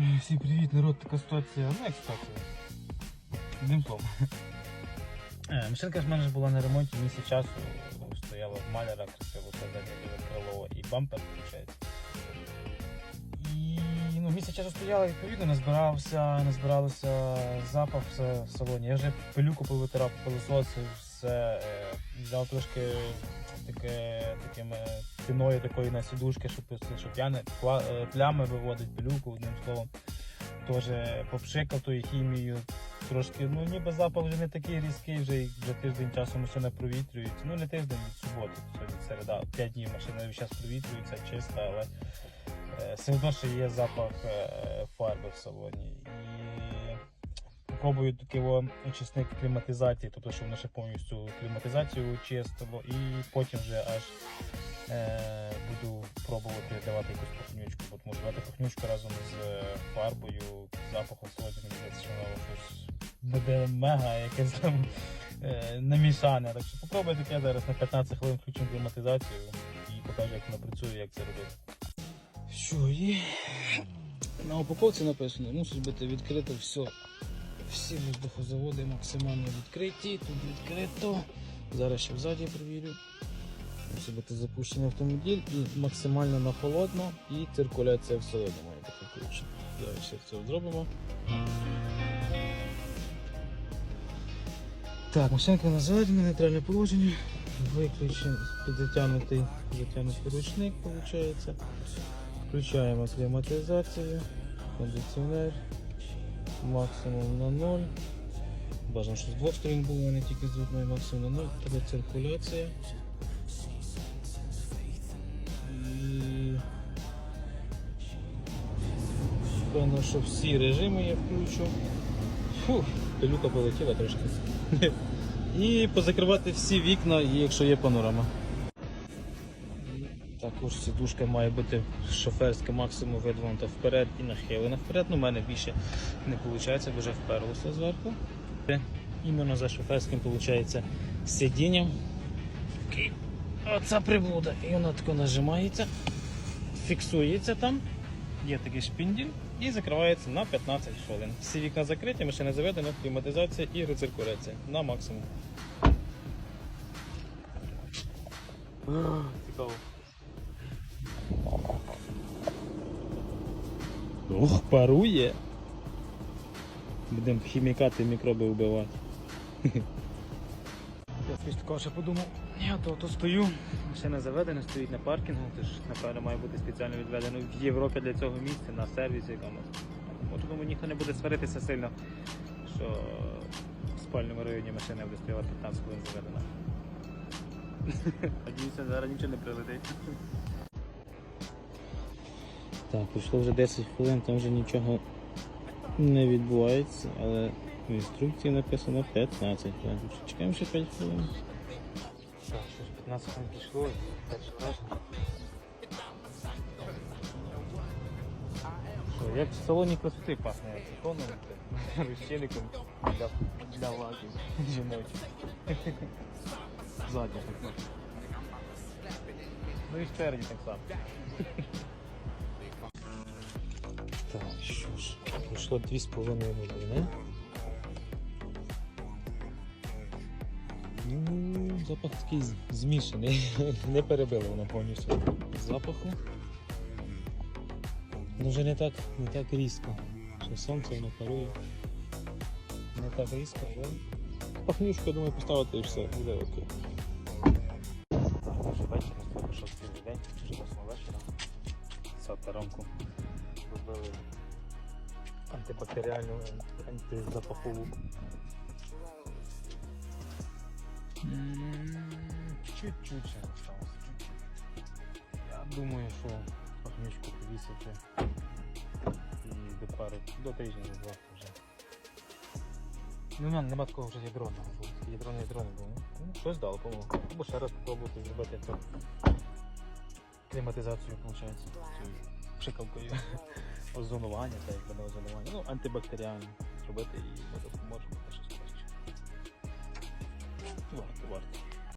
Всім привіт, народ, така ситуація. Ну як ситуація? Одним словом. Е, Машинка ж мене була на ремонті місяць часу, стояла в маляра, красиво заднє крило і бампер включається. І ну, місяць часу стояла, відповідно, не збирався, не збиралося запах все в салоні. Я вже пилюку повитирав, пилососив, все, е, взяв трошки таке, такими піною такої на сідушки, щоб, щоб я не е, плями виводить пилюку, одним словом. Теж попшикав тою хімією. Трошки, ну ніби запах вже не такий різкий, вже, вже тиждень часу машина провітрюється. Ну не тиждень від суботи, сьогодні середа, 5 днів машина час провітрюється, чиста, але е, все одно ще є запах е, фарби в салоні. І пробую такий очисник кліматизації, тобто що воно ще повністю кліматизацію очистило, і потім вже аж буду пробувати давати якусь пахнючку, бо що давати пахнючку разом з е, фарбою, запахом сьогодні, мені здається, воно щось буде мега якесь там е, намішане. Так що попробуй таке зараз на 15 хвилин включимо кліматизацію і покажу, як воно працює, як це робити. Що, і на упаковці написано, мусить бути відкрито все. Всі воздухозаводи максимально відкриті, тут відкрито. Зараз ще взаді перевірю. Мусить бути запущений автомобіль і максимально на холодно, і циркуляція в салоні має бути включена. Зараз ще це зробимо. Так, машинка на заведення, нейтральне положення. Виключений затягнутий ручник, виходить. Включаємо кліматизацію, кондиціонер, максимум на 0. Бажано, що з двох сторін було, а не тільки з одної максимум на 0. Тебе циркуляція. Певно, що всі режими я включу. Фух, пилюка полетіла трошки. І позакривати всі вікна, якщо є панорама. Також сідушка має бути шоферська максимум видвинута вперед і нахилена вперед. Ну, у мене більше не виходить, бо вже вперлося зверху. Іменно за шоферським виходить сидінням. Оця приблуда. І вона тако нажимається, фіксується там, є такий шпінділь і закривається на 15 хвилин. Всі вікна закриті, машина заведена, кліматизація і рециркуляція на максимум. Цікаво. Ох, парує. Будемо хімікати мікроби вбивати. Я після такого ще подумав, я то, то стою, машина заведена, стоїть на паркінгу, тож напевно має бути спеціально відведено в Європі для цього місця на сервісі якомусь. Може, думаю, ніхто не буде сваритися сильно, що в спальному районі машина буде стояла 15 хвилин заведена. Надіюся, зараз нічого не прилетить. Так, пройшло вже 10 хвилин, там вже нічого не відбувається, але в інструкції написано 15 хвилин. Чекаємо ще 5 хвилин. Так, що ж 15 хвилин пішло, перший раз. Що, як в салоні красоти пахне сифоном, розчинником для, для лаків жіночих. Ззаді так. Ну і спереді так само. Так, що ж, пройшло 2,5 години. Ну, запах такий змішаний. Не перебило воно повністю запаху. Ну вже не так, не так різко. Що сонце воно парує. Не так різко, але пахнюшку, думаю, поставити і все, буде окей. Вже вечір, цілий день, вже 8 вечора. Сата ранку робили антибактеріальну, антизапахову. М, Чуть-чуть ще залишилося, чуть-чуть. Я думаю, що пахнючку повісити і до пару, до тижня до два вже. Ну, в мене нема такого вже ядроного, бо таке ядроне ядро не було. Ну, щось дало, по-моєму. Або ще раз спробувати зробити цю кліматизацію, виходить, пшикалкою. Озонування, так якби не озонування. Ну, антибактеріальне зробити і ми допоможемо, щось краще. Варто, варто.